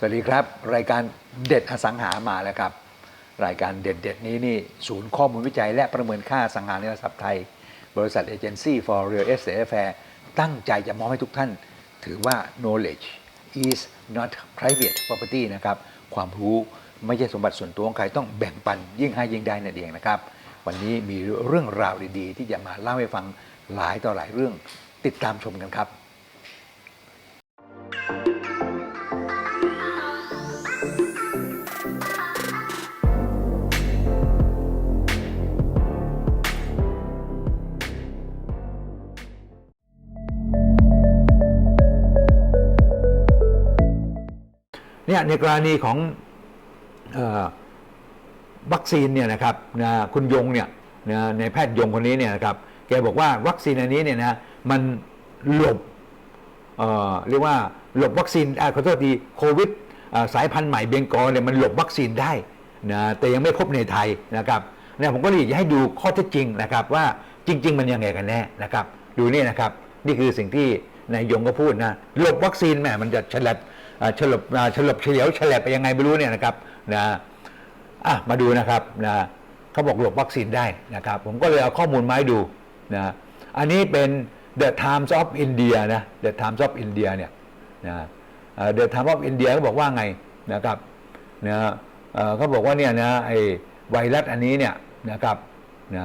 สวัสดีครับ รายการเด็ดอสังหามาแล้วครับ รายการเด็ดเด็ดๆนี้นี่ศูนย์ข้อมูลวิจัย และประเมินค่าสังหาริมทรัพย์ไทย บริษัทเอเจนซี่ for real estate affair ตั้งใจจะมอบให้ทุกท่าน ถือว่า knowledge is not private property นะครับ ความรู้ไม่ใช่สมบัติส่วนตัวของใครต้องแบ่งปันยิ่งให้ยิ่งได้นั่นเองนะครับ วันนี้มีเรื่องราวดีๆ ที่จะมาเล่าให้ฟังหลายต่อหลายเรื่องติดตามชมกันครับ เนี่ยในกรณีของออวัคซีนเนี่ยนะครับนะคุณยงเนี่ยนะในแพทย์ยงคนนี้เนี่ยนะครับแกบอกว่าวัคซีนอันนี้เนี่ยนะมันหลบเเรียกว่าหลบวัคซีนอ่าขอโทษทีโควิดสายพันธุ์ใหม่เบงกอลเนี่ยมันหลบวัคซีนได้นะแต่ยังไม่พบในไทยนะครับเนี่ยผมก็เลยอยากจะให้ดูข้อเท็จจริงนะครับว่าจริง ๆ มันยังไงกันแน่นะครับ ดูนี่นะครับ นี่คือสิ่งที่นายยงก็พูดนะหลบวัคซีนแหมมันจะฉลับ ฉลบฉลบเฉลียวฉลบไปยังไงไม่รู้เนี่ยนะครับนะอะมาดูนะครับนะเขาบอกหลบวัคซีนได้นะครับ ผมก็เลยเอาข้อมูลมาให้ดูนะอันนี้เป็น The Times of India นะ The Times of India เนี่ยนะ The Times of India เขาบอกว่าไงนะครับนะเขาบอกว่าเนี่ยนะไอไวรัสอันนี้เนี่ยนะครับนะ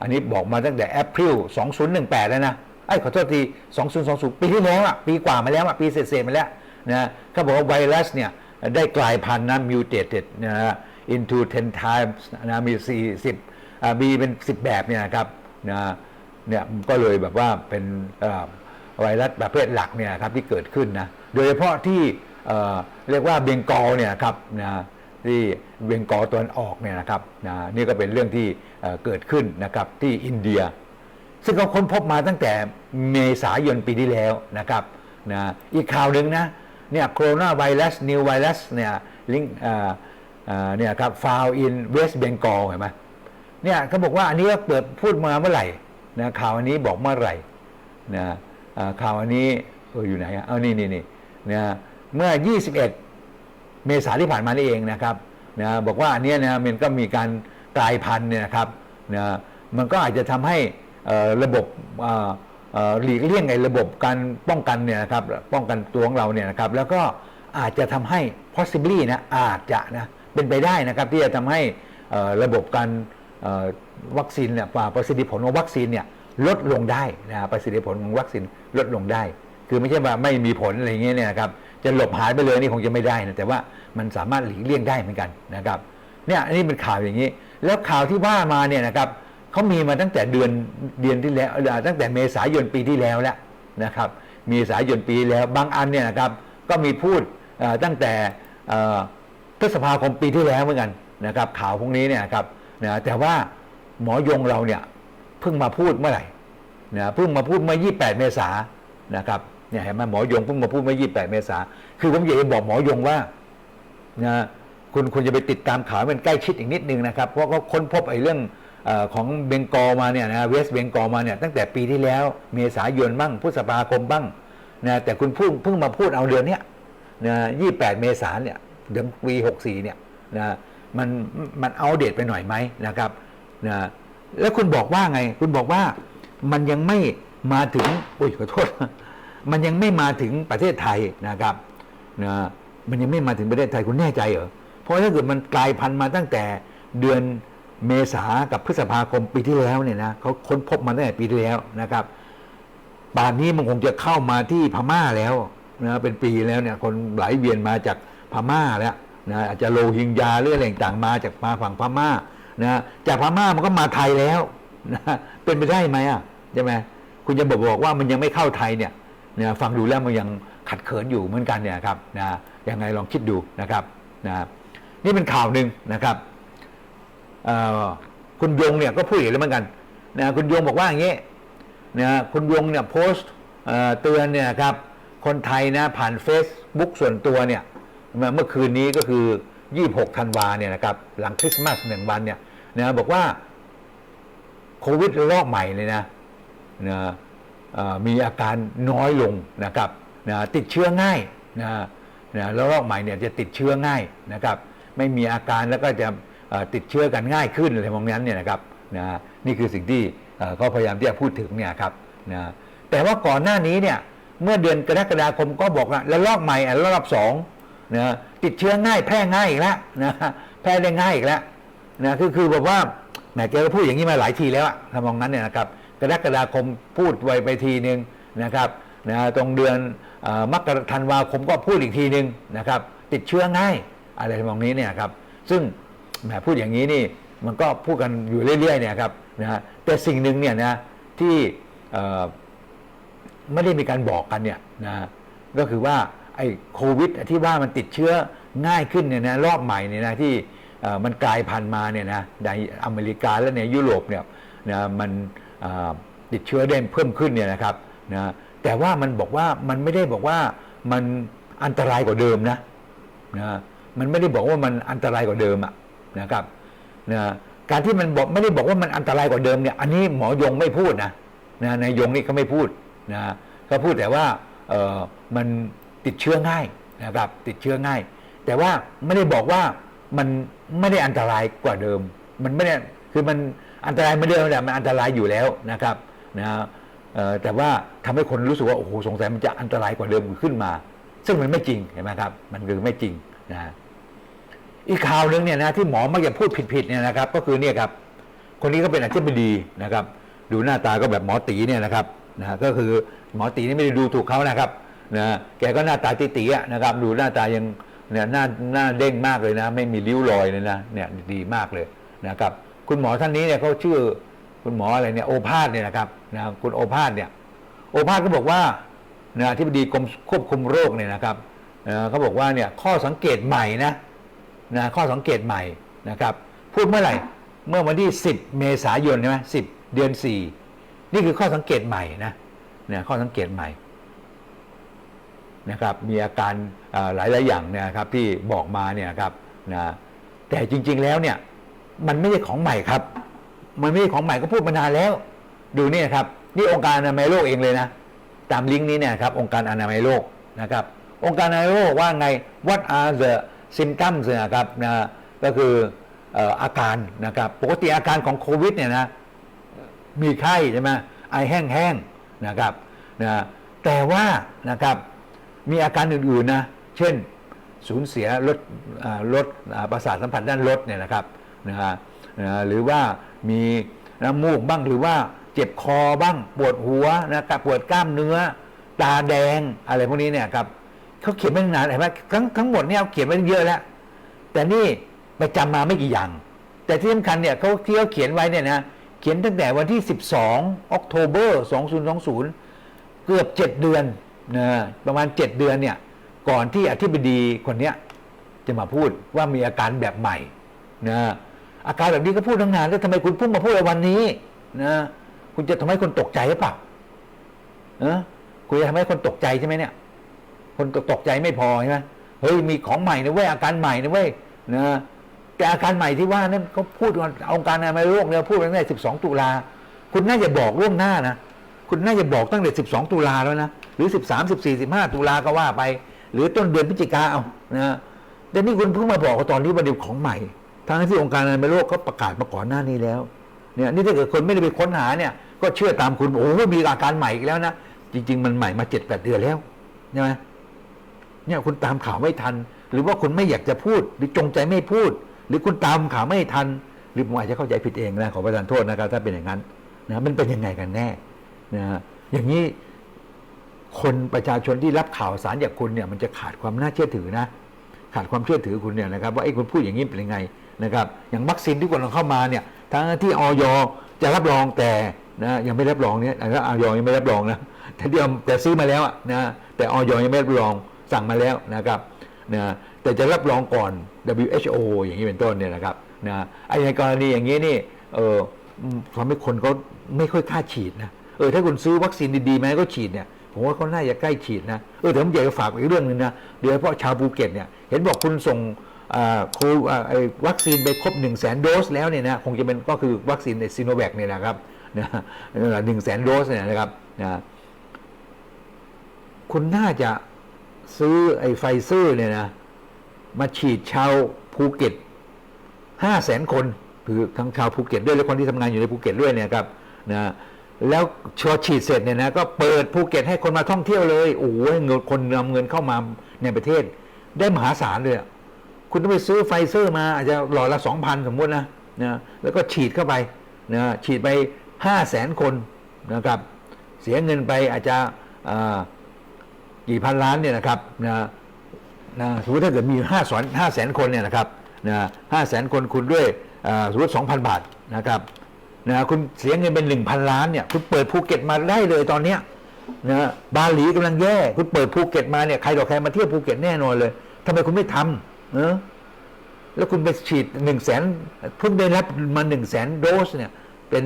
อันนี้บอกมาตั้งแต่แอปริล2018 แล้วนะไอ้ขอโทษที 2020 ปีที่แล้วอะปีกว่ามาแล้วอะปีเศษๆมาแล้ว นะเขาบอกว่าไวรัสเนี่ยได้กลายพันธุ์นะ mutated นะ into 10 times นะมี40มีเป็น 10 แบบเนี่ยนะครับนะเนี่ยก็เลยแบบว่าเป็นไวรัสประเภทหลักเนี่ยครับที่เกิดขึ้นนะโดยเฉพาะที่เเรียกว่าเบงกอลเนี่ยครับนะที่เบงกอลตะวันออกเนี่ยนะครับนะนี่ก็เป็นเรื่องที่เเกิดขึ้นนะครับที่อินเดีย ซึ่งเขาค้นพบมาตั้งแต่เมษายนปีที่แล้วนะครับนะอีกข่าวหนึ่งนะ เนี่ยโคโรนาไวรัสนิวไวรัสเนี่ยลิงเนี่ยครับฟาวอินเวสเบงกอลเห็นไหมเนี่ยเขาบอกว่าอันนี้เปิดพูดมาเมื่อไหร่นะข่าวอันนี้บอกเมื่อไหร่นะข่าวอันนี้เอออยู่ไหนอะเอานี่นี่นี่นะเมื่อ 21 เมษาที่ผ่านมานี่เองนะครับนะบอกว่าอันนี้นะมันก็มีการกลายพันธุ์เนี่ยนะครับนะมันก็อาจจะทำให้ระบบอ หลีกเลี่ยงไอ้ระบบการป้องกันเนี่ยนะครับป้องกันตัวของเราเนี่ยนะครับแล้วก็อาจจะทำให้ possibly นะอาจจะนะเป็นไปได้นะครับที่จะทำให้ระบบการวัคซีนเนี่ยประสิทธิผลของวัคซีนเนี่ยลดลงได้นะประสิทธิผลของวัคซีนลดลงได้ คือไม่ใช่ว่าไม่มีผลอะไรเงี้ยเนี่ยนะครับจะหลบหายไปเลยนี่คงจะไม่ได้นะแต่ว่ามันสามารถหลีกเลี่ยงได้เหมือนกันนะครับเนี่ยอันนี้เป็นข่าวอย่างนี้ แล้วข่าวที่ว่ามาเนี่ยนะครับ เขามีมาตั้งแต่เดือนเดือนที่แล้วตั้งแต่เมษายนปีที่แล้วแล้วนะครับ เมษายนปีแล้วบางอันเนี่ยนะครับก็มีพูดตั้งแต่พฤษภาคมปีที่แล้วเหมือนกันนะครับ ข่าวพวกนี้เนี่ยครับนะแต่ว่าหมอยงเราเนี่ยเพิ่งมาพูดเมื่อไหร่นะเพิ่งมาพูดเมื่อ 28 เมษานะครับเนี่ยเห็นไหมหมอยงเพิ่งมาพูดเมื่อ 28 เมษาคือผมอยากจะบอกหมอยงว่านะคุณคุณจะไปติดตามข่าวให้มันใกล้ชิดอีกนิดนึงนะครับ เพราะเขาค้นพบไอ้เรื่อง ของเบงกอลมาเนี่ยนะเวสเบงกอลมาเนี่ยตั้งแต่ปีที่แล้วเมษายนบ้างพฤษภาคมบ้างนะแต่คุณพิ่งเพิ่งมาพูดเอาเดือนเนี้ยนะ28เมษาเนี่ยเดือนปี64เนี่ยนะมันมันเอาเดตไปหน่อยไหมนะครับนะแล้วคุณบอกว่าไง คุณบอกว่ามันยังไม่มาถึงอุ้ยขอโทษ มันยังไม่มาถึงประเทศไทยนะครับนะมันยังไม่มาถึงประเทศไทยคุณแน่ใจเหรอเพราะถ้าเกิดมันกลายพันธุ์มาตั้งแต่เดือน เมษากับพฤษภาคมปีที่แล้วเนี่ยนะเขาค้นพบมาตั้งแต่ปีที่แล้วนะครับป่านนี้มันคงจะเข้ามาที่พม่าแล้วนะเป็นปีแล้วเนี่ยคนไหลเวียนมาจากพม่าแล้วนะอาจจะโลหิงยาหรืออะไรต่างมาจากมาฝั่งพม่านะจากพม่ามันก็มาไทยแล้วนะเป็นไปได้ไหมอะใช่ไหมคุณจะบอกบอกว่ามันยังไม่เข้าไทยเนี่ยนะฟังดูแล้วมันยังขัดเขินอยู่เหมือนกันเนี่ยครับนะยังไงลองคิดดูนะครับนะนี่เป็นข่าวหนึ่งนะครับ คุณยงเนี่ยก็พูดอีกแล้วเหมือนกันนะคุณยงบอกว่าอย่างนี้นะคุณยงเนี่ยโพสต์เตือนเนี่ยครับคนไทยนะผ่าน Facebook ส่วนตัวเนี่ยเมื่อคืนนี้ก็คือ 26 ธันวาเนี่ยนะครับหลังคริสต์มาสหนึ่งวันเนี่ยนะบอกว่าโควิดระลอกใหม่เลยนะนะมีอาการน้อยลงนะครับนะติดเชื้อง่ายนะนะแล้วรอกใหม่เนี่ยจะติดเชื้อง่ายนะครับ ไม่มีอาการแล้วก็จะ ติดเชื้อกันง่ายขึ้นอะไรมองนั้นเนี่ยนะครับนะนี่คือสิ่งที่เขาพยายามที่จะพูดถึงเนี่ยครับนะแต่ว่าก่อนหน้านี้เนี่ยเมื่อเดือนกรกฎาคมก็บอกว่าแล้วลอกใหม่อะรอกสองนะติดเชื้อง่ายแพร่ง่ายอีกแล้วนะแพร่ได้ง่ายอีกแล้วนะคือคือแบบว่าแหมแกก็พูดอย่างนี้มาหลายทีแล้วอะทำนองนั้นเนี่ยนะครับกรกฎาคมพูดไวไปทีนึงนะครับนะตรงเดือนอมกราธันวาคมก็พูดอีกทีนึงนะครับ ติดเชื้อง่ายอะไรทำนองนี้เนี่ยครับซึ่ง แหมพูดอย่างนี้นี่มันก็พูดกันอยู่เรื่อยๆเนี่ยครับนะฮะแต่สิ่งหนึ่งเนี่ยนะที่ไม่ได้มีการบอกกันเนี่ยนะก็คือว่าไอ้โควิดที่ว่ามันติดเชื้อง่ายขึ้นเนี่ยนะรอบใหม่เนี่ยนะที่มันกลายพันธุ์มาเนี่ยนะในอเมริกาและในยุโรปเนี่ยนะมันติดเชื้อได้เพิ่มขึ้นเนี่ยนะครับนะแต่ว่ามันบอกว่ามันไม่ได้บอกว่ามันอันตรายกว่าเดิมนะนะมันไม่ได้บอกว่ามันอันตรายกว่าเดิมอะ นะครับนะการที่มันบอกไม่ได้บอกว่ามันอันตรายกว่าเดิมเนี่ย อันนี้หมอยงไม่พูดนะนะนายยงนี่เขาไม่พูดนะก็พูดแต่ว่าเออมันติดเชื้อง่ายนะครับ ติดเชื้อง่าย แต่ว่าไม่ได้บอกว่ามันไม่ได้อันตรายกว่าเดิม มันไม่ได้คือมันอันตรายไม่เดิมแต่มันอันตรายอยู่แล้วนะครับนะแต่ว่าทำให้คนรู้สึกว่าโอ้โหสงสัยมันจะอันตรายกว่าเดิมขึ้นมา ซึ่งมันไม่จริงเห็นไหมครับ มันคือไม่จริงนะ อีกข่าวหนึ่งเนี่ยนะที่หมอมักจะพูดผิดๆเนี่ยนะครับ ก็คือเนี่ยครับ คนนี้ก็เป็นอธิบดีนะครับ ดูหน้าตาก็แบบหมอตีเนี่ยนะครับนะก็คือหมอตีนี่ไม่ได้ดูถูกเขานะครับนะแกก็หน้าตาตีๆอะนะครับ ดูหน้าตายังเนี่ยหน้าหน้าเด้งมากเลยนะ ไม่มีริ้วรอยเลยนะเนี่ยดีมากเลยนะครับ คุณหมอท่านนี้เนี่ยเขาชื่อคุณหมออะไรเนี่ยโอภาสเนี่ยนะครับนะคุณโอภาสเนี่ย โอภาสก็บอกว่านะที่บดีกรมควบคุมโรคเนี่ยนะครับนะเขาบอกว่าเนี่ยข้อสังเกตใหม่นะ นะข้อสังเกตใหม่นะครับพูดเมื่อไหร่เมื่อวันที่ 10 เมษายนใช่ไหม10เดือน 4 นี่คือข้อสังเกตใหม่นะเนี่ยข้อสังเกตใหม่นะครับมีอาการอ่าหลายหลายๆอย่างเนยนะครับที่บอกมาเนี่ยครับนะแต่จริง ๆแล้วเนี่ยมันไม่ใช่ของใหม่ครับ มันไม่ใช่ของใหม่ก็พูดมานานแล้ว ดูนี่นะครับนี่องค์การอนามัยโลกเองเลยนะตามลิงก์นี้เนี่ยครับองค์การอนามัยโลกนะครับองค์การอนามัยโลกว่าไง what are the symptoms นะครับนะก็คืออาการนะครับปกติอาการของโควิดเนี่ยนะมีไข้ใช่ไหมไอแห้งๆนะครับนะแต่ว่านะครับมีอาการอื่นๆนะเช่นสูญเสียลดลดประสาทสัมผัสด้านลดเนี่ยนะครับนะฮะหรือว่ามีน้ำมูกบ้างหรือว่าเจ็บคอบ้างปวดหัวนะครับปวดกล้ามเนื้อ ตาแดงอะไรพวกนี้เนี่ยครับ เขาเขียนไว้นานเห็นไหมทั้งทั้งหมดเนี่ยเขาเขียนไว้เยอะแล้ว แต่นี่ไปจำมาไม่กี่อย่าง แต่ที่สำคัญเนี่ยเขาที่เขาเขียนไว้เนี่ยนะเขียนตั้งแต่วันที่ 12ออกโทเบอร์2020 เกือบ 7 เดือนนะประมาณ 7 เดือนเนี่ยก่อนที่อธิบดีคนเนี้ยจะมาพูดว่ามีอาการแบบใหม่นะอาการแบบนี้ก็พูดตั้งนานแล้วทำไมคุณพิ่งมาพูดในวันนี้นะคุณจะทำให้คนตกใจหรือเปล่าเออคุณจะทำให้คนตกใจใช่ไหมเนี่ย คนตกใจไม่พอใช่ไหมเฮ้ยมีของใหม่นะเว้ยอาการใหม่นะเว้ยนะแต่อาการใหม่ที่ว่านั้นเขาพูดกันองค์การอนามัยโลกเนี่ยพูดตั้งแต่12ตุลาคุณน่าจะบอกล่วงหน้านะคุณน่าจะบอกตั้งแต่12ตุลาแล้วนะหรือ13 14 15ตุลาก็ว่าไป หรือต้นเดือนพฤศจิกาเอานะแต่นี่คุณเพิ่งมาบอกว่าตอนนี้ประเด็นของใหม่ทั้งที่องค์การอนามัยโลกเขาประกาศมาก่อนหน้านี้แล้วเนี่ยนี่ถ้าเกิดคนไม่ได้ไปค้นหาเนี่ย ก็เชื่อตามคุณโอ้โหมีอาการใหม่อีกแล้วนะจริง ๆ มันใหม่มาเจ็ดแปดเดือนแล้วใช่ไหม เนี่ยคุณตามข่าวไม่ทัน หรือว่าคุณไม่อยากจะพูด หรือจงใจไม่พูด หรือคุณตามข่าวไม่ทัน หรือผมอาจจะเข้าใจผิดเองนะขอประทานโทษนะครับถ้าเป็นอย่างนั้นนะมันเป็นยังไงกันแน่นะอย่างนี้คนประชาชนที่รับข่าวสารจากคุณเนี่ยมันจะขาดความน่าเชื่อถือนะขาดความเชื่อถือคุณเนี่ยนะครับว่าไอ้คุณพูดอย่างนี้เป็นยังไงนะครับอย่างวัคซีนที่คนเราเข้ามาเนี่ยทั้งที่ออยจะรับรองแต่นะยังไม่รับรองเนี่ยแล้วออยยังไม่รับรองนะแต่เดียวแต่ซื้อมาแล้วนะแต่ออยยังไม่รับรอง สั่งมาแล้วนะครับนะแต่จะรับรองก่อน WHO อย่างนี้เป็นต้นเนี่ยนะครับนะไอ้ในกรณีอย่างนี้นี่เอออืมทำให้คนเขาไม่ค่อยกล้าฉีดนะเออถ้าคุณซื้อวัคซีนดีๆมาให้เขาฉีดเนี่ยผมว่าเขาน่าจะใกล้ฉีดนะเออแต่ผมอยากจะฝากอีกเรื่องหนึ่งนะโดยเฉพาะชาวภูเก็ตเนี่ยเห็นบอกคุณส่งอ่าโคอ่าไอ้วัคซีนไปครบ1นึ่งแสนโดสแล้วเนี่ยนะคงจะเป็นก็คือวัคซีนในซีโนแวคเนี่ยนะครับนะหนึ่งแสนโดสเนี่ยนะครับนะคุณน่าจะ ซื้อไอ้ไฟเซอร์เนี่ยนะ มาฉีดชาวภูเก็ตห้าแสนคนคือทั้งชาวภูเก็ตด้วยและคนที่ทำงานอยู่ในภูเก็ตด้วยเนี่ยครับนะแล้วชอฉีดเสร็จเนี่ยนะก็เปิดภูเก็ตให้คนมาท่องเที่ยวเลยโอ้โหเงินคนนำเงินเข้ามาในประเทศ ได้มหาศาลเลยอะคุณต้องไปซื้อไฟเซอร์มาอาจจะหล่อละสองพันสมมตินะนะแล้วก็ฉีดเข้าไปนะฉีดไปห้าแสนคนนะครับ เสียเงินไปอาจจะอ่า กี่พันล้านเนี่ยนะครับนะนะสมมติถ้าเกิดมีห้าแสนห้าแสนคนเนี่ยนะครับนะห้าแสนคนคุณด้วยสมมติสองพันบาทนะครับนะคุณเสียเงินเป็นหนึ่งพันล้านเนี่ยคุณเปิดภูเก็ตมาได้เลยตอนเนี้ยนะบาหลีกำลังแย่คุณเปิดภูเก็ตมาเนี่ยใครต่อใครมาเที่ยวภูเก็ตแน่นอนเลยทำไมคุณไม่ทำเออแล้วคุณไปฉีดหนึ่งแสนเพิ่งได้รับมาหนึ่งแสนโดสเนี่ยเป็น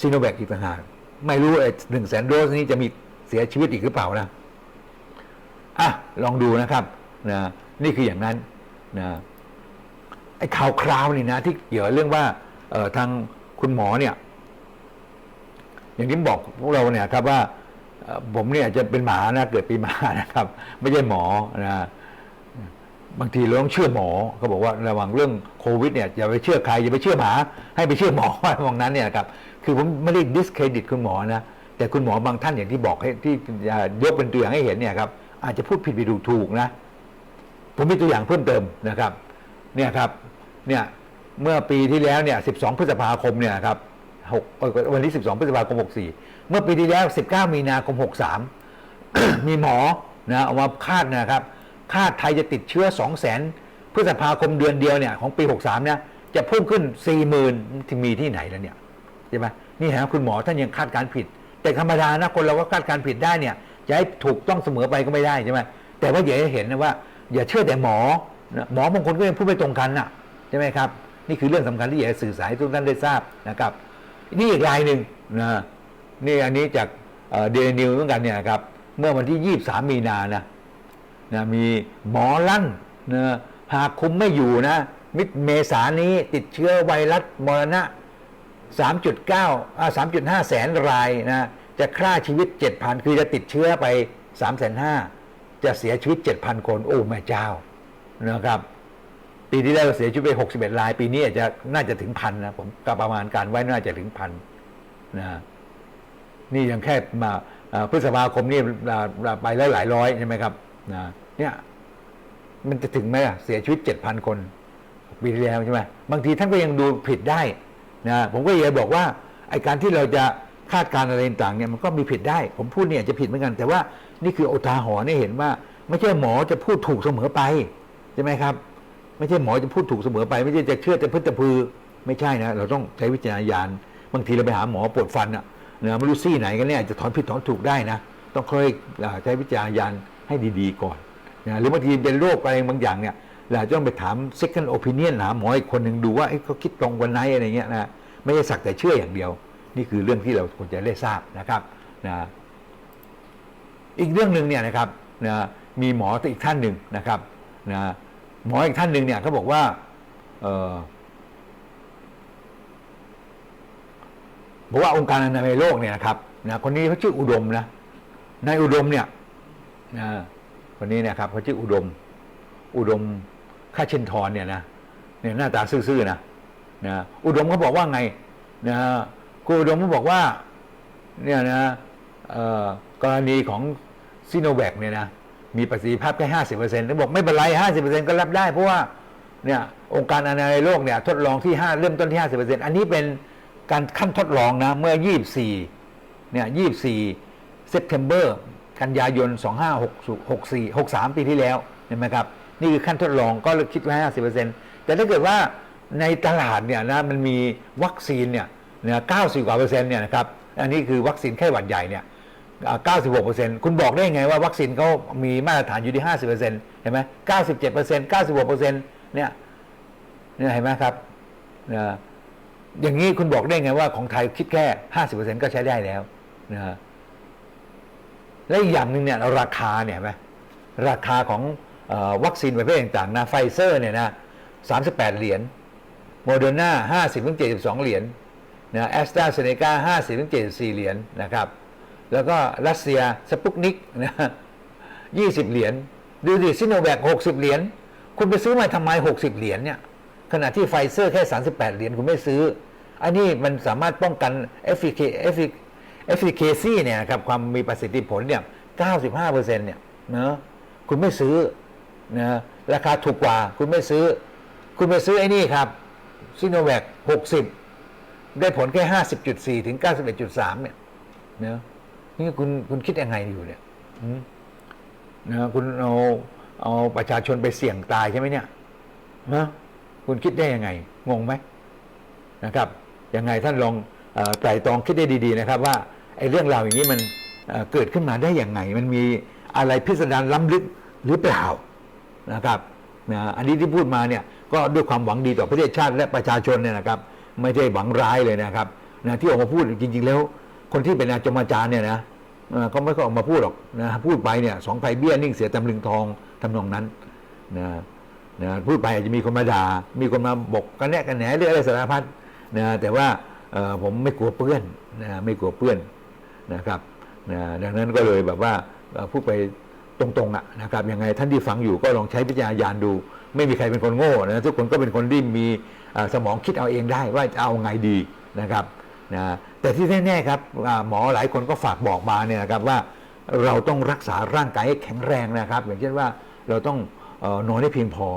ซีโนแวคอีกต่างหากไม่รู้ไอ้หนึ่งแสนโดสนี้จะมีเสียชีวิตอีกหรือเปล่านะ อะลองดูนะครับนะนี่คืออย่างนั้นนะไอ้ข่าวคราวนี่นะ ที่เกี่ยวกับเรื่องว่าเออทางคุณหมอเนี่ย อย่างที่บอกพวกเราเนี่ยครับว่าผมเนี่ยจะเป็นหมานะเกิดปีหมานะครับ ไม่ใช่หมอนะบางทีเราต้องเชื่อหมอเขาบอกว่าระวังเรื่องโควิดเนี่ยอย่าไปเชื่อใครอย่าไปเชื่อหมาให้ไปเชื่อหมออะไรพวกนั้นเนี่ยครับคือผมไม่ได้ดิสเครดิตคุณหมอนะแต่คุณหมอ บางท่านอย่างที่บอกให้ที่ยกเป็นตัวอย่างให้เห็นเนี่ยครับ อาจจะพูดผิดไปดูถูกนะ ผมมีตัวอย่างเพิ่มเติมนะครับ เนี่ยครับ เนี่ยเมื่อปีที่แล้วเนี่ย 12 พฤษภาคมเนี่ยครับหกวันที่ 12 พฤษภาคม 64 เมื่อปีที่แล้ว 19 มีนาคม 63 มีหมอนะเอามาคาดนะครับ คาดไทยจะติดเชื้อ 2 0 0 0 0 0พฤษภาคมเดือนเดียวเนี่ยของปี 63 เนี่ยจะเพิ่มขึ้น 40,000ที่มีที่ไหนแล้วเนี่ยใช่ไหมนี่ฮะคุณหมอท่านยังคาดการผิด แต่ธรรมดานะคนเราก็คาดการผิดได้เนี่ย จะให้ถูกต้องเสมอไปก็ไม่ได้ใช่ไหมแต่ว่าอย่าให้เห็นนะว่า อย่าเชื่อแต่หมอหมอบางคนก็ยังพูดไม่ตรงกันน่ะใช่ไหมครับ นี่คือเรื่องสำคัญที่อยากสื่อสารให้ทุกท่านได้ทราบนะครับ นี่อีกรายหนึ่งนะนี่อันนี้จากเดลินิวเหมือนกันเนี่ยครับเมื่อวันที่ 23 มีนานะนะมีหมอลั่นนะหากคุมไม่อยู่นะ มิดเมษานี้ติดเชื้อไวรัสมรณะ 3.9อ่า3.5 แสนรายนะ จะฆ่าชีวิต 7,000 คือจะติดเชื้อไป 3,500จะเสียชีวิต 7,000 คน โอ้แม่เจ้านะครับปีที่แล้วเสียชีวิตไป 61ราย ปีนี้อาจจะน่าจะถึงพันนะผมก็ประมาณการไว้น่าจะถึงพันนะนี่ยังแค่มาพฤษภาคมนี่ไปแล้วหลายร้อยใช่ไหมครับนะเนี่ยมันจะถึงไหมอะเสียชีวิต 7,000 คนปีที่แล้วใช่ไหมบางทีท่านก็ยังดูผิดได้นะผมก็อยากบอกว่าไอการที่เราจะ คาดการณ์อะไรต่างเนี่ยมันก็มีผิดได้ ผมพูดเนี่ยจะผิดเหมือนกัน แต่ว่านี่คือโอทาหรณ์ให้เห็นว่า ไม่ใช่หมอจะพูดถูกเสมอไปใช่ไหมครับ ไม่ใช่หมอจะพูดถูกเสมอไป ไม่ใช่จะเชื่อแต่พึ่งแต่พือไม่ใช่นะ เราต้องใช้วิจารณญาณบางทีเราไปหาหมอปวดฟันอะนะไม่รู้ซี่ไหนกันเนี่ยจะถอนผิดถอนถูกได้นะ ต้องค่อยใช้วิจารณญาณให้ดีๆก่อนนะหรือบางทีเป็นโรคอะไรบางอย่างเนี่ยเราจะต้องไปถาม second opinion หาหมออีกคนหนึ่งดูว่าเอ๊ะเขาคิดตรงวันไหนอะไรเงี้ยนะไม่ใช่สักแต่เชื่ออย่างเดียว นี่คือเรื่องที่เราควรจะได้ทราบนะครับนะอีกเรื่องหนึ่งเนี่ยนะครับนะมีหมออีกท่านหนึ่งนะครับนะหมออีกท่านหนึ่งเนี่ยเขาบอกว่าเออบอกว่าองค์การอนามัยโลกเนี่ยนะครับนะคนนี้เขาชื่ออุดมนะนายอุดมเนี่ยนะคนนี้เนะครับเขาชื่ออุดม อุดมค่าเชนทรเนี่ยนะเนี่ยหน้าตาซื่อๆนะนะอุดมเขาบอกว่าไงนะ คุณอุดมเขาบอกว่าเนี่ยนะกรณีของซีโนแวคเนี่ยนะมีประสิทธิภาพแค่ห้าสิบเปอร์เซ็นต์เขาบอกไม่เป็นไรห้าสิบเปอร์เซ็นต์ก็รับได้ เพราะว่าเนี่ยองค์การอนามัยโลกเนี่ยทดลองที่ห้าเริ่มต้นที่ห้าสิบเปอร์เซ็นต์อันนี้เป็นการขั้นทดลองนะเมื่อยี่สิบสี่เนี่ยยี่สิบสี่เซปเทมเบอร์กันยายนสองห้าหกหกสี่หกสามปีที่แล้วเห็นไหมครับนี่คือขั้นทดลองก็คิดไว้ห้าสิบเปอร์เซ็นต์แต่ถ้าเกิดว่าในตลาดเนี่ยนะมันมีวัคซีนเนี่ย เนี่ยเก้าสิบกว่าเปอร์เซ็นต์เนี่ยนะครับอันนี้คือวัคซีนไข้หวัดใหญ่เนี่ยเก้าสิบหกเปอร์เซ็นต์คุณบอกได้ไงว่าวัคซีนเขามีมาตรฐานอยู่ที่ห้าสิบเปอร์เซ็นต์เห็นไหมเก้าสิบเจ็ดเปอร์เซ็นต์เก้าสิบหกเปอร์เซ็นต์เนี่ยเนี่ยเห็นไหมครับนะอย่างนี้คุณบอกได้ไงว่าของไทยคิดแค่ห้าสิบเปอร์เซ็นต์ก็ใช้ได้แล้วนะฮะและอีกอย่างหนึ่งเนี่ยราคาเนี่ยเห็นไหมราคาของวัคซีนประเภทต่างๆนะไฟเซอร์เนี่ยนะ38เหรียญโมเดอร์นา50ถึง72เหรียญ นะแอสตราเซเนกา50ถึง74เหรียญนะครับ แล้วก็รัสเซียสปุกนิกนะ20เหรียญดูดิซิโนแวค60เหรียญคุณไปซื้อมาทำไม60เหรียญเนี่ยขณะที่ไฟเซอร์แค่38เหรียญคุณไม่ซื้อ อันนี้มันสามารถป้องกัน effic effic efficacy เนี่ยครับความมีประสิทธิผลเนี่ย95%เปอร์เซ็นต์เนี่ยนะคุณไม่ซื้อนะราคาถูกกว่าคุณไม่ซื้อ คุณไปซื้อไอ้นี่ครับซิโนแวค60 ได้ผลแค่50.4ถึง91.3เอ็ดจุดสามเนี่ยนะนี่คุณคุณคิดยังไงอยู่เนี่ยนะคุณเอาเอาประชาชนไปเสี่ยงตายใช่ไหมเนี่ยนะคุณคิดได้ยังไง งงไหมนะครับยังไงท่านลองไตร่ตรองคิดได้ดีๆนะครับ ว่าไอ้เรื่องราวอย่างนี้มันเเกิดขึ้นมาได้ยังไง มันมีอะไรพิสดารล้ำลึกหรือเปล่านะครับนะอันนี้ที่พูดมาเนี่ยก็ด้วยความหวังดีต่อประเทศชาติและประชาชนเนี่ยนะครับ ไม่ได้หวังร้ายเลยนะครับนะที่ออกมาพูดจริง ๆ แล้ว คนที่เป็นอาจารย์อาจารย์เนี่ยนะก็ไม่ก็ออกมาพูดหรอกนะพูดไปเนี่ยสองไผ่เบี้ยนิ่งเสียตำลึงทองทำนองนั้นนะนะพูดไปอาจจะมีคนมาด่ามีคนมาบอกกันแน่กันแหนเรื่องอะไรสารพัดนะแต่ว่าเออผมไม่กลัวเปื้อนนะไม่กลัวเปื้อนนะครับนะดังนั้นก็เลยแบบว่าพูดไปตรงๆอะนะครับยังไงท่านที่ฟังอยู่ก็ลองใช้วิจารณญาณดู ไม่มีใครเป็นคนโง่นะทุกคนก็เป็นคนที่มี สมองคิดเอาเองได้ว่าจะเอาไงดีนะครับนะแต่ที่แน่ๆครับหมอหลายคนก็ฝากบอกมาเนี่ยนะครับว่าเราต้องรักษาร่างกายให้แข็งแรงนะครับ อย่างเช่นว่าเราต้องออนอนให้เพียงพอ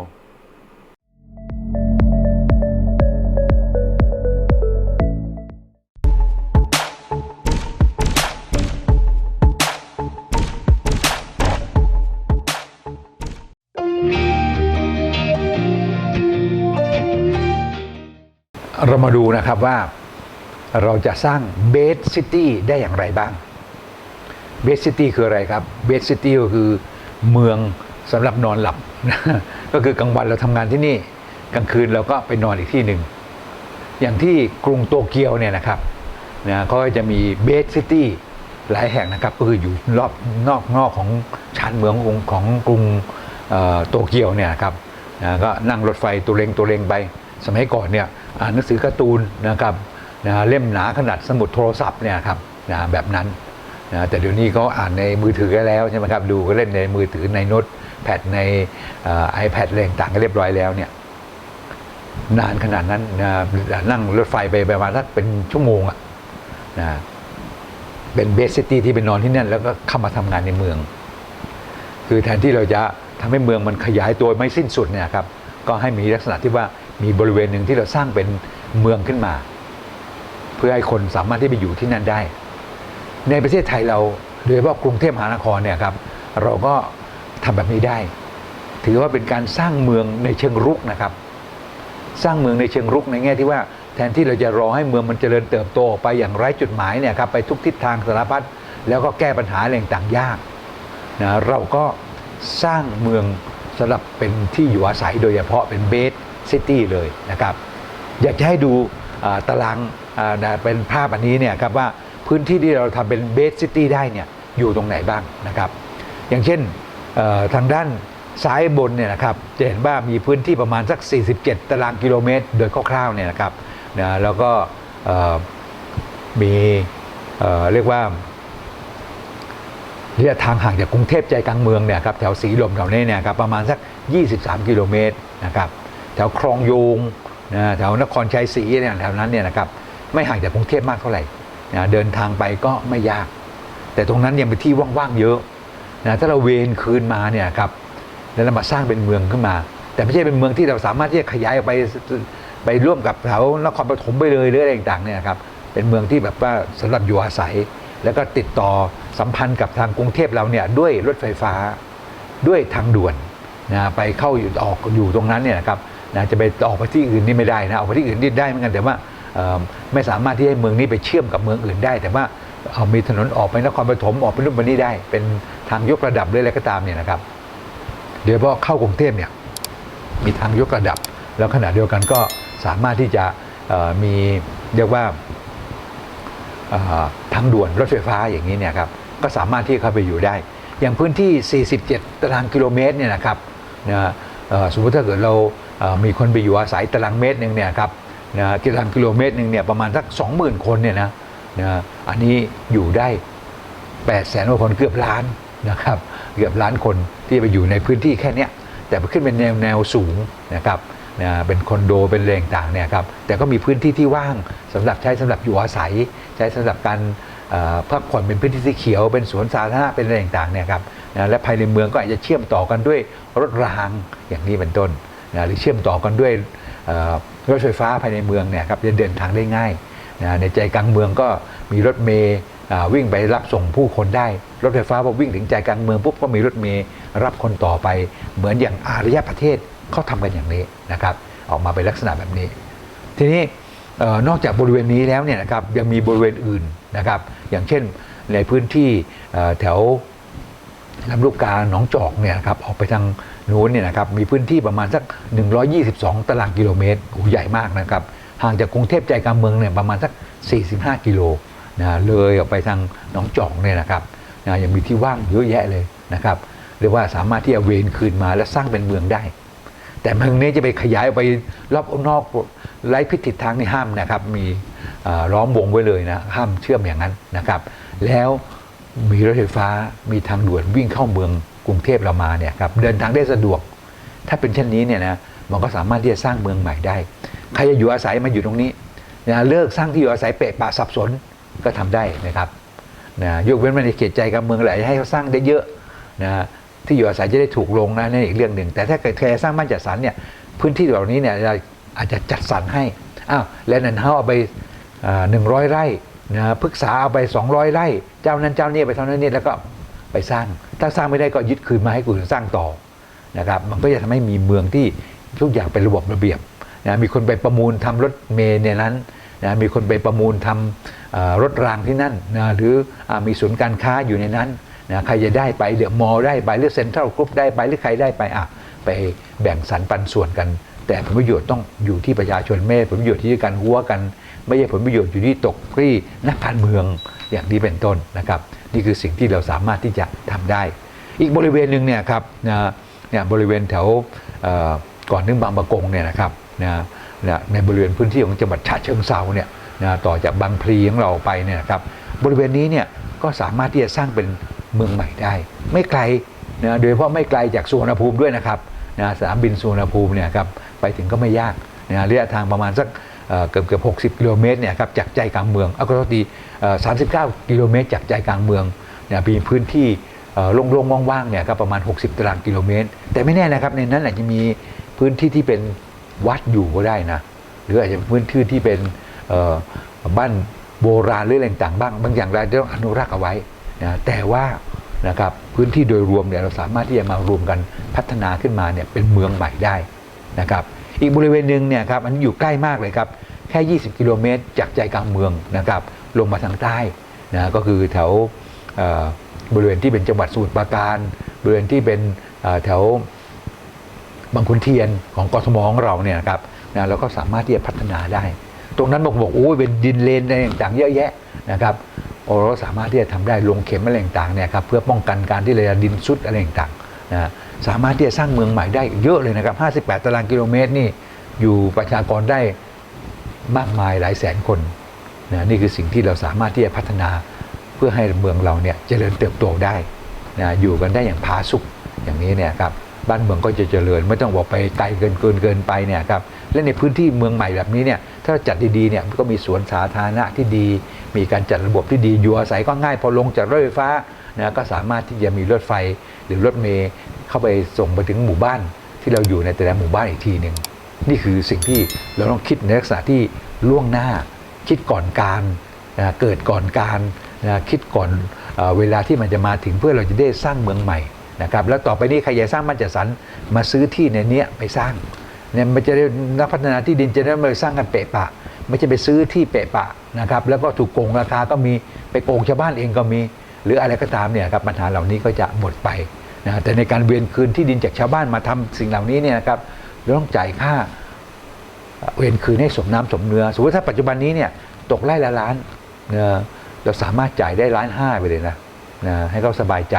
เรามาดูนะครับว่าเราจะสร้างเบสซิตี้ได้อย่างไรบ้างเบสซิตี้คืออะไรครับเบสซิตี้ก็คือเมืองสำหรับนอนหลับ ก็คือกลางวันเราทำงานที่นี่ กลางคืนเราก็ไปนอนอีกที่หนึ่ง อย่างที่กรุงโตเกียวเนี่ยนะครับนะเขาจะมีเบสซิตี้หลายแห่งนะครับ ก็คืออยู่รอบนอกนอกของชานเมืองของของกรุงโตเกียวเนี่ยครับนะก็นั่งรถไฟตัวเล็งตัวเล็งไป สมัยก่อนเนี่ย อ่านหนังสือการ์ตูนนะครับนะเล่มหนาขนาดสมุดโทรศัพท์เนี่ยครับนะแบบนั้นนะแต่เดี๋ยวนี้เขาอ่านในมือถือกันแล้วใช่ไหมครับดูก็เล่นในมือถือในโน้ตแพดในไอแพดอะไรต่างก็เรียบร้อยแล้วเนี่ยนานขนาดนั้นนะนั่งรถไฟไปประมาณสักเป็นชั่วโมงอะนะเป็นเบสซิตี้ที่ไปนอนที่นั่น แล้วก็เข้ามาทำงานในเมือง คือแทนที่เราจะทำให้เมืองมันขยายตัวไม่สิ้นสุดเนี่ยครับ ก็ให้มีลักษณะที่ว่ามีบริเวณหนึ่งที่เราสร้างเป็นเมืองขึ้นมา เพื่อให้คนสามารถที่ไปอยู่ที่นั่นได้ ในประเทศไทยเราโดยเฉพาะกรุงเทพมหานครเนี่ยครับเราก็ทำแบบนี้ได้ ถือว่าเป็นการสร้างเมืองในเชิงรุกนะครับ สร้างเมืองในเชิงรุกในแง่ที่ว่าแทนที่เราจะรอให้เมืองมันเจริญเติบโตไปอย่างไร้จุดหมายเนี่ยครับไปทุกทิศทางสารพัดแล้วก็แก้ปัญหาอะไรต่างยากนะเราก็สร้างเมือง สำหรับเป็นที่อยู่อาศัยโดยเฉพาะเป็นเบสซิตี้เลยนะครับ อยากจะให้ดูตารางเป็นภาพอันนี้เนี่ยครับว่าพื้นที่ที่เราทำเป็นเบสซิตี้ได้เนี่ยอยู่ตรงไหนบ้างนะครับ อย่างเช่นทางด้านซ้ายบนเนี่ยนะครับจะเห็นว่ามีพื้นที่ประมาณสัก 47 ตารางกิโลเมตร โดยคร่าวๆเนี่ยนะครับนะแล้วก็มีเรียกว่า ระยะทางห่างจากกรุงเทพใจกลางเมืองเนี่ยครับแถวสีลมแถวนี้เนี่ยครับประมาณสัก 23 กิโลเมตรนะครับแถวคลองโยงนะแถวนครชัยศรีเนี่ยแถวนั้นเนี่ยนะครับไม่ห่างจากกรุงเทพมากเท่าไหร่นะเดินทางไปก็ไม่ยาก แต่ตรงนั้นยังเป็นที่ว่างๆเยอะนะถ้าเราเวนคืนมาเนี่ยครับแล้วเรามาสร้างเป็นเมืองขึ้นมา แต่ไม่ใช่เป็นเมืองที่เราสามารถที่จะขยายออกไปไปร่วมกับแถวนครปฐมไปเลยหรืออะไรต่างๆเนี่ยครับเป็นเมืองที่แบบว่าสำหรับอยู่อาศัย แล้วก็ติดต่อสัมพันธ์กับทางกรุงเทพเราเนี่ยด้วยรถไฟฟ้าด้วยทางด่วนนะไปเข้าอยู่ออกอยู่ตรงนั้นเนี่ยนะครับนะจะไปออกไปที่อื่นนี่ไม่ได้นะออกไปที่อื่นนี่ได้เหมือนกันแต่ว่าไม่สามารถที่ให้เมืองนี้ไปเชื่อมกับเมืองอื่นได้ แต่ว่าเอามีถนนออกไปนครปฐมออกไปนู่นไปนี่ได้ เป็นทางยกระดับหรืออะไรก็ตามเนี่ยนะครับโดยเฉพาะเข้ากรุงเทพเนี่ยมีทางยกระดับ แล้วขณะเดียวกันก็สามารถที่จะมีเรียกว่า ทางด่วนรถไฟฟ้าอย่างนี้เนี่ยครับก็สามารถที่เข้าไปอยู่ได้ อย่างพื้นที่ 47 ตารางกิโลเมตรเนี่ยนะครับนะสมมติถ้าเกิดเรามีคนไปอยู่อาศัยตารางเมตรหนึ่งเนี่ยครับนะตารางกิโลเมตรหนึ่งเนี่ยประมาณสัก 20,000 คนเนี่ยนะนะอันนี้อยู่ได้8 0 0แสนกว่าคนเกือบล้านนะครับเกือบล้านคนที่ไปอยู่ในพื้นที่แค่นี้แต่ไปขึ้นเป็นแนวแนวสูงนะครับนะเป็นคอนโดเป็นแรงต่างเนี่ยครับแต่ก็มีพื้นที่ที่ว่างสำหรับใช้สำหรับอยู่อาศัยใช้สำหรับการพักผ่อนเป็นพื้นที่สีเขียวเป็นสวนสาธารณะเป็นอะไรต่างๆเนี่ยครับนะและภายในเมืองก็อาจจะเชื่อมต่อกันด้วยรถรางอย่างนี้เป็นต้นนะหรือเชื่อมต่อกันด้วยรถไฟฟ้าภายในเมืองเนี่ยครับจะเดินทางได้ง่ายนะในใจกลางเมืองก็มีรถเมล์วิ่งไปรับส่งผู้คนได้ รถไฟฟ้าพอวิ่งถึงใจกลางเมืองปุ๊บก็มีรถเมล์รับคนต่อไป เหมือนอย่างอารยประเทศเขาทำกันอย่างนี้นะครับ ออกมาเป็นลักษณะแบบนี้ ทีนี้ นอกจากบริเวณนี้แล้วเนี่ยนะครับยังมีบริเวณอื่นนะครับ อย่างเช่นในพื้นที่แถวลำลูกกาหนองจอกเนี่ยนะครับออกไปทางนู้นเนี่ยนะครับมีพื้นที่ประมาณสัก 122 ตารางกิโลเมตรโอ้ใหญ่มากนะครับห่างจากกรุงเทพใจกลางเมืองเนี่ยประมาณสัก 45 กิโลนะเลยออกไปทางหนองจอกเนี่ยนะครับนะยังมีที่ว่างเยอะแยะเลยนะครับเรียกว่าสามารถที่จะเวนคืนมาและสร้างเป็นเมืองได้ แต่เมืองนี้จะไปขยายไปรอบนอกไร้พิษทิศทางนี่ห้ามนะครับ มีล้อมวงไว้เลยนะห้ามเชื่อมอย่างนั้นนะครับ แล้วมีรถไฟฟ้ามีทางด่วนวิ่งเข้าเมืองกรุงเทพเรามาเนี่ยครับเดินทางได้สะดวก ถ้าเป็นเช่นนี้เนี่ยนะมันก็สามารถที่จะสร้างเมืองใหม่ได้ ใครจะอยู่อาศัยมาอยู่ตรงนี้นะเลิกสร้างที่อยู่อาศัยเปะปะสับสนก็ทำได้นะครับนะยกเว้นมาในเขตใจกลางเมืองแหละให้เขาสร้างได้เยอะนะ ที่อยู่อาศัยจะได้ถูกลงนะนั่นอีกเรื่องหนึ่ง แต่ถ้าเกิดใครสร้างบ้านจัดสรรเนี่ยพื้นที่เหล่านี้เนี่ยอาจจะจัดสรรให้อ้าวแล้วนันเฮาเอาไปหนึ่งร้อยไร่นะพฤกษาเอาไป 200 ไร่ เจ้านั้นเจ้านี้ไปเท่านั้นนี่แล้วก็ไปสร้าง ถ้าสร้างไม่ได้ก็ยึดคืนมาให้คนอื่นสร้างต่อนะครับมันก็จะทำให้มีเมืองที่ทุกอย่างเป็นระบบระเบียบนะมีคนไปประมูลทำรถเมล์ในนั้นนะมีคนไปประมูลทำเอ่อรถรางที่นั่นนะหรืออมีศูนย์การค้าอยู่ในนั้น นะใครจะได้ไปเดี๋ยวมอได้ไปหรือเซ็นทรัลกรุ๊ปได้ไปหรือใครได้ไปอะไปแบ่งสรรปันส่วนกัน แต่ผลประโยชน์ต้องอยู่ที่ประชาชนไม่ผลประโยชน์ที่การหัวกัน ไม่ใช่ผลประโยชน์อยู่ที่ตกที่นักการเมืองอย่างนี้เป็นต้นนะครับ นี่คือสิ่งที่เราสามารถที่จะทำได้ อีกบริเวณหนึ่งเนี่ยครับนะเนี่ยบริเวณแถวก่อก่อนถึงบางประกงเนี่ยนะครับนะนะในบริเวณพื้นที่ของจังหวัดฉะเชิงเซาเนี่ยนะต่อจากบางพลีของเราไปเนี่ยนะครับ บริเวณนี้เนี่ยก็สามารถที่จะสร้างเป็นเมืองใหม่ได้ ไม่ไกลนะโดยเฉพาะไม่ไกลจากสุวรรณภูมิด้วยนะครับนะสนามบินสุวรรณภูมิเนี่ยครับไปถึงก็ไม่ยากนะระยะทางประมาณสักเอ่อบเกือบเกือบกิโลเมตรเนี่ยครับจากใจกลางเมืองเอาก็ต้องดีเอ่อ39กิโลเมตรจากใจกลางเมืองเนี่ยมีพื้นที่เอ่อโล่งๆว่างๆเนี่ยก็ประมาณ 60 ตารางกิโลเมตร แต่ไม่แน่นะครับในนั้นอาจจะมีพื้นที่ที่เป็นวัดอยู่ก็ได้นะ หรืออาจจะเป็นพื้นที่ที่เป็นบ้าน โบราณหรืออะไรต่างบ้าง บางอย่างเราต้องอนุรักษ์เอาไว้นะแต่ว่านะครับพื้นที่โดยรวมเนี่ยเราสามารถที่จะมารวมกันพัฒนาขึ้นมาเนี่ยเป็นเมืองใหม่ได้นะครับอีกบริเวณหนึ่งเนี่ยครับอันนี้อยู่ใกล้มากเลยครับแค่ 20 กิโลเมตร จากใจกลางเมืองนะครับลงมาทางใต้นะก็คือแถวบริเวณที่เป็นจังหวัดสมุทรปราการ บริเวณที่เป็นแถวบางขุนเทียนของกทมของเราเนี่ยครับนะเราก็สามารถที่จะพัฒนาได้ ตรงนั้นบอกบอกโอ้ยเป็นดินเลนอะไรต่างๆเยอะแยะนะครับโอ้เราสามารถที่จะทำได้ลงเข็มอะไรต่างๆเนี่ยครับเพื่อป้องกันการที่เราดินซุดอะไรต่างๆนะสามารถที่จะสร้างเมืองใหม่ได้เยอะเลยนะครับ 58 ตารางกิโลเมตรนี่อยู่ประชากรได้มากมายหลายแสนคนนะนี่คือสิ่งที่เราสามารถที่จะพัฒนาเพื่อให้เมืองเราเนี่ยเจริญเติบโตได้นะอยู่กันได้อย่างผาสุกอย่างนี้เนี่ยครับบ้านเมืองก็จะเจริญไม่ต้องบอกไปไกลเกินเกินเกินไปเนี่ยครับและในพื้นที่เมืองใหม่แบบนี้เนี่ย ถ้าจัดดีๆเนี่ยก็มีสวนสาธารณะที่ดี มีการจัดระบบที่ดีอยู่อาศัยก็ง่ายพอลงจากรถไฟฟ้านะก็สามารถที่จะมีรถไฟหรือรถเมล์เข้าไปส่งไปถึงหมู่บ้านที่เราอยู่ในแต่ละหมู่บ้านอีกทีหนึ่งนี่คือสิ่งที่เราต้องคิดในลักษณะที่ล่วงหน้า คิดก่อนการนะเกิดก่อนการนะคิดก่อนเอเวลาที่มันจะมาถึงเพื่อเราจะได้สร้างเมืองใหม่นะครับแล้วต่อไปนี้ใครอยากสร้างบ้านจัดสรรมาซื้อที่ในนี้ไปสร้าง เนี่ยมันจะได้นักพัฒนาที่ดินจะได้ไม่สร้างกันเปะปะ ไม่ใช่ไปซื้อที่เปะปะนะครับแล้วก็ถูกโกงราคาก็มีไปโกงชาวบ้านเองก็มี หรืออะไรก็ตามเนี่ยครับปัญหาเหล่านี้ก็จะหมดไปนะแต่ในการเวียนคืนที่ดินจากชาวบ้านมาทำสิ่งเหล่านี้เนี่ยนะครับเราต้องจ่ายค่าเวรคืนให้สมน้ำสมเนื้อสมมติถ้าปัจจุบันนี้เนี่ยตกไร่ละล้านเนะเราสามารถจ่ายได้ล้านห้าไปเลยนะนะให้เขาสบายใจ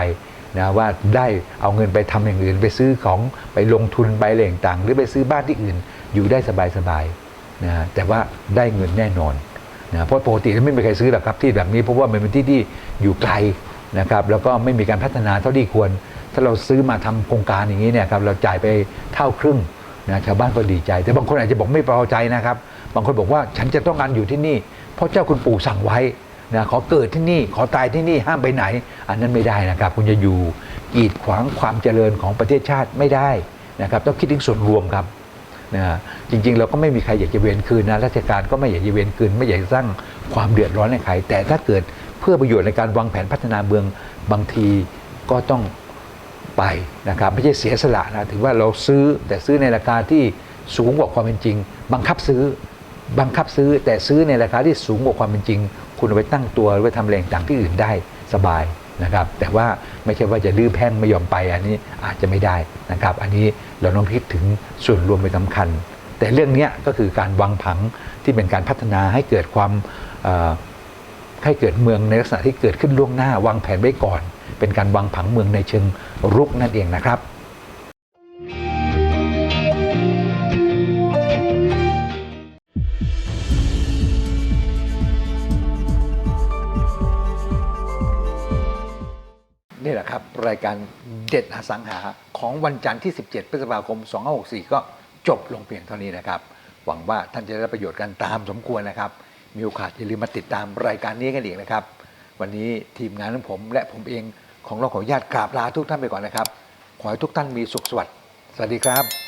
นะว่าได้เอาเงินไปทำอย่างอื่น ไปซื้อของไปลงทุนไปอะไรต่างๆหรือไปซื้อบ้านที่อื่น อยู่ได้สบายๆนะแต่ว่าได้เงินแน่นอนนะเพราะปกติไม่มีใครซื้อหรอกครับที่แบบนี้เพราะว่ามันเป็นที่ที่อยู่ไกลนะครับแล้วก็ไม่มีการพัฒนาเท่าที่ควร ถ้าเราซื้อมาทำโครงการอย่างนี้เนี่ยครับเราจ่ายไปเท่าครึ่งนะชาวบ้านก็ดีใจ แต่บางคนอาจจะบอกไม่พอใจนะครับ บางคนบอกว่าฉันจะต้องการอยู่ที่นี่ เพราะเจ้าคุณปู่สั่งไว้ นะขอเกิดที่นี่ขอตายที่นี่ห้ามไปไหน อันนั้นไม่ได้นะครับ คุณจะอยู่กีดขวางความเจริญของประเทศชาติไม่ได้นะครับ ต้องคิดถึงส่วนรวมครับนะจริงๆ เราก็ไม่มีใครอยากจะเวียนคืนนะราชการก็ไม่อยากจะเวียนคืน ไม่อยากสร้างความเดือดร้อนให้ใคร แต่ถ้าเกิดเพื่อประโยชน์ในการวางแผนพัฒนาเมืองบางทีก็ต้องไปนะครับไม่ใช่เสียสละนะถือว่าเราซื้อแต่ซื้อในราคาที่สูงกว่าความเป็นจริง บังคับซื้อบังคับซื้อแต่ซื้อในราคาที่สูงกว่าความเป็นจริง คุณเอาไปตั้งตัวหรือไปทำแรงต่างที่อื่นได้สบายนะครับ แต่ว่าไม่ใช่ว่าจะลื้อแพ่งไม่ยอมไปอันนี้อาจจะไม่ได้นะครับ อันนี้เราต้องคิดถึงส่วนรวมเป็นสำคัญ แต่เรื่องนี้ก็คือการวางผังที่เป็นการพัฒนาให้เกิดความให้เกิดเมืองในลักษณะที่เกิดขึ้นล่วงหน้า วางแผนไว้ก่อน เป็นการวางผังเมืองในเชิงรุกนั่นเองนะครับ นี่แหละครับ รายการเด็ดอสังหาของวันจันทร์ที่ 17 พฤษภาคม 2564 ก็จบลงเพียงเท่านี้นะครับ หวังว่าท่านจะได้ประโยชน์กันตามสมควรนะครับ มีโอกาสอย่าลืมมาติดตามรายการนี้กันอีกนะครับ วันนี้ทีมงานของผม และผมเองของเราขออนุญาตกราบลาทุกท่านไปก่อนนะครับ ขอให้ทุกท่านมีสุขสวัสดิ์สวัสดีครับดูจบ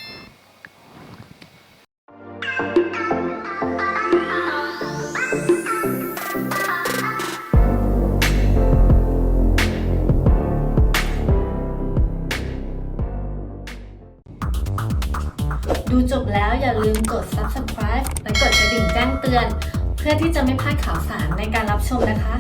แล้วอย่าลืมกด subscribe และกดกระดิ่งแจ้งเตือน เพื่อที่จะไม่พลาดข่าวสารในการรับชมนะคะ